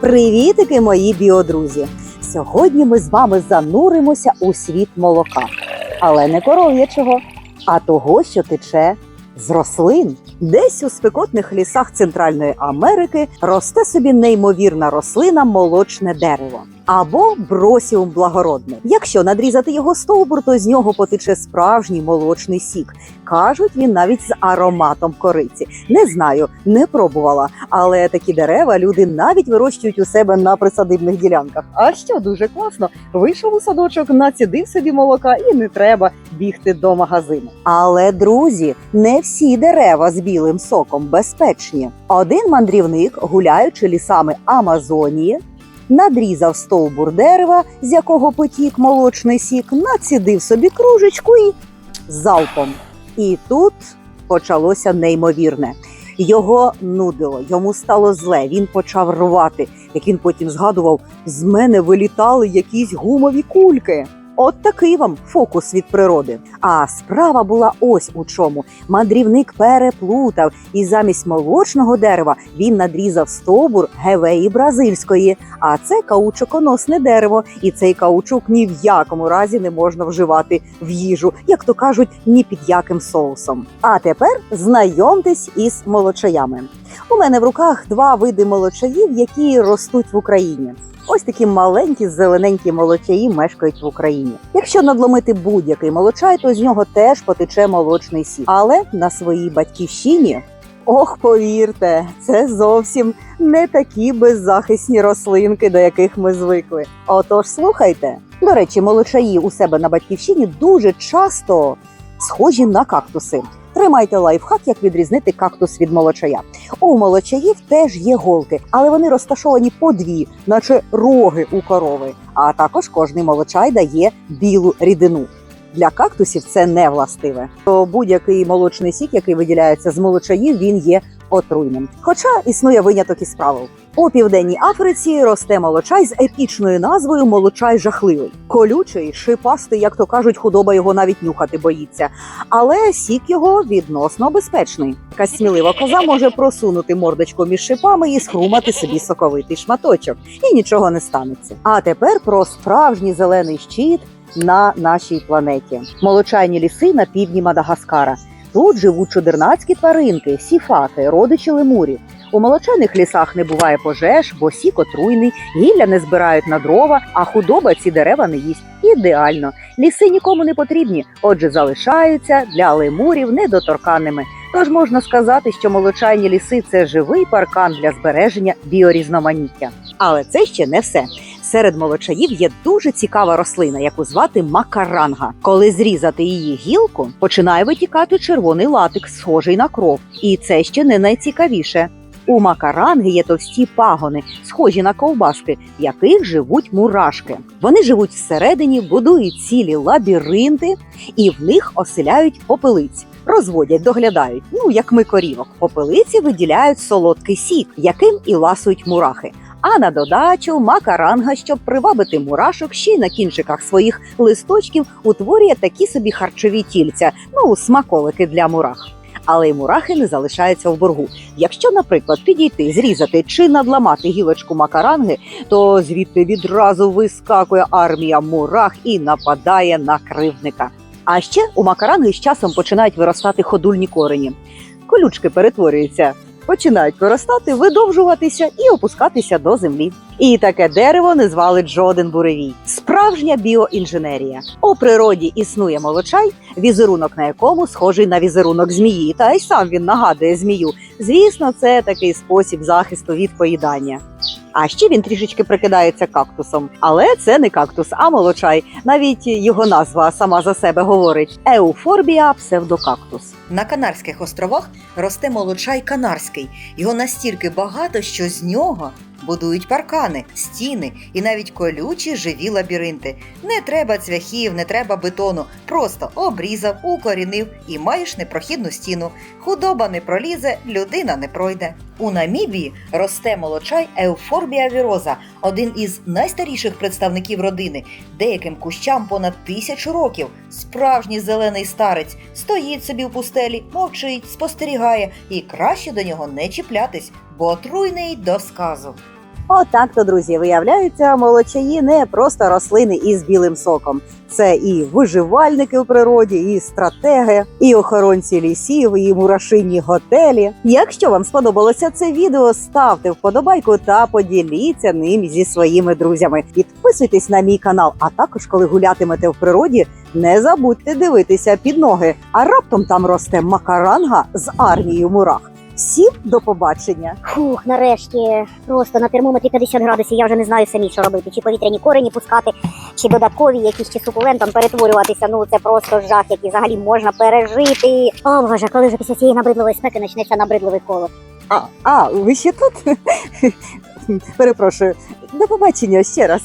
Привітики, мої біодрузі! Сьогодні ми з вами зануримося у світ молока, але не коров'ячого, а того, що тече з рослин. Десь у спекотних лісах Центральної Америки росте собі неймовірна рослина молочне дерево або бросіум благородне. Якщо надрізати його стовбур, то з нього потече справжній молочний сік. Кажуть, він навіть з ароматом кориці. Не знаю, не пробувала, але такі дерева люди навіть вирощують у себе на присадибних ділянках. А що дуже класно, вийшов у садочок, націдив собі молока і не треба бігти до магазину. Але друзі, не всі дерева з білим соком безпечні. Один мандрівник, гуляючи лісами Амазонії, надрізав стовбур дерева, з якого потік молочний сік, націдив собі кружечку і залпом. І тут почалося неймовірне. Його нудило, йому стало зле. Він почав рвати. Як він потім згадував, з мене вилітали якісь гумові кульки. От такий вам фокус від природи. А справа була ось у чому. Мандрівник переплутав, і замість молочного дерева він надрізав стовбур гевеї бразильської. А це каучуконосне дерево, і цей каучук ні в якому разі не можна вживати в їжу, як то кажуть, ні під яким соусом. А тепер знайомтесь із молочаями. У мене в руках два види молочаїв, які ростуть в Україні. Ось такі маленькі зелененькі молочаї мешкають в Україні. Якщо надломити будь-який молочай, то з нього теж потече молочний сік. Але на своїй батьківщині. Ох, повірте, це зовсім не такі беззахисні рослинки, до яких ми звикли. Отож, слухайте. До речі, молочаї у себе на батьківщині дуже часто схожі на кактуси. Тримайте лайфхак, як відрізнити кактус від молочая. У молочаїв теж є голки, але вони розташовані по дві, наче роги у корови. А також кожний молочай дає білу рідину. Для кактусів це не властиве. То будь-який молочний сік, який виділяється з молочаїв, він є отруйним. Хоча існує виняток із правил. У південній Африці росте молочай з епічною назвою Молочай жахливий. Колючий, шипастий, як то кажуть, худоба його навіть нюхати боїться. Але сік його відносно безпечний. Якась смілива коза може просунути мордочку між шипами і схрумати собі соковитий шматочок, і нічого не станеться. А тепер про справжній зелений щит на нашій планеті. Молочайні ліси на півдні Мадагаскара. Тут живуть чудернацькі тваринки, сіфати, родичі лемурів. У молочайних лісах не буває пожеж, бо сік отруйний, гілля не збирають на дрова, а худоба ці дерева не їсть. Ідеально. Ліси нікому не потрібні, отже, залишаються для лемурів недоторканними. Тож можна сказати, що молочайні ліси це живий паркан для збереження біорізноманіття. Але це ще не все. Серед молочаїв є дуже цікава рослина, яку звати макаранга. Коли зрізати її гілку, починає витікати червоний латекс, схожий на кров. І це ще не найцікавіше. У макаранги є товсті пагони, схожі на ковбаски, в яких живуть мурашки. Вони живуть всередині, будують цілі лабіринти і в них оселяють попелиць. Розводять, доглядають, ну як ми корівок. Попелиці виділяють солодкий сік, яким і ласують мурахи. А на додачу макаранга, щоб привабити мурашок, ще й на кінчиках своїх листочків утворює такі собі харчові тільця, ну смаколики для мурах. Але й мурахи не залишаються в боргу. Якщо, наприклад, підійти, зрізати чи надламати гілочку макаранги, то звідти відразу вискакує армія мурах і нападає на кривника. А ще у макаранги з часом починають виростати ходульні корені. Колючки перетворюються, починають виростати, видовжуватися і опускатися до землі. І таке дерево не звалить жоден буревій. Справжня біоінженерія. У природі існує молочай, візерунок на якому схожий на візерунок змії, та й сам він нагадує змію. Звісно, це такий спосіб захисту від поїдання. А ще він трішечки прикидається кактусом, але це не кактус, а молочай. Навіть його назва сама за себе говорить: еуфорбія псевдокактус. На Канарських островах росте молочай канарський. Його настільки багато, що з нього будують паркани, стіни і навіть колючі живі лабіринти. Не треба цвяхів, не треба бетону. Просто обрізав, укорінив і маєш непрохідну стіну. Худоба не пролізе, людина не пройде. У Намібії росте молочай Еуфорбія віроза, один із найстаріших представників родини. Деяким кущам понад тисячу років. Справжній зелений старець стоїть собі в пустелі, мовчить, спостерігає, і краще до нього не чіплятись, бо отруйний до сказу. Отак то, друзі, виявляються, молочаї не просто рослини із білим соком. Це і виживальники в природі, і стратеги, і охоронці лісів, і мурашинні готелі. Якщо вам сподобалося це відео, ставте вподобайку та поділіться ним зі своїми друзями. Підписуйтесь на мій канал, а також, коли гулятимете в природі, не забудьте дивитися під ноги. А раптом там росте макаранга з армією мурах. Всім до побачення! Фух, нарешті, просто на термометрі 50 градусів я вже не знаю самі, що робити. Чи повітряні корені пускати, чи додаткові якісь чи сукулентом перетворюватися. Ну це просто жах, який взагалі можна пережити. О боже, коли вже після цієї набридливої спеки почнеться набридливий колод. А, а ви ще тут? Перепрошую, до побачення ще раз.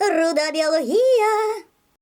Руда біологія.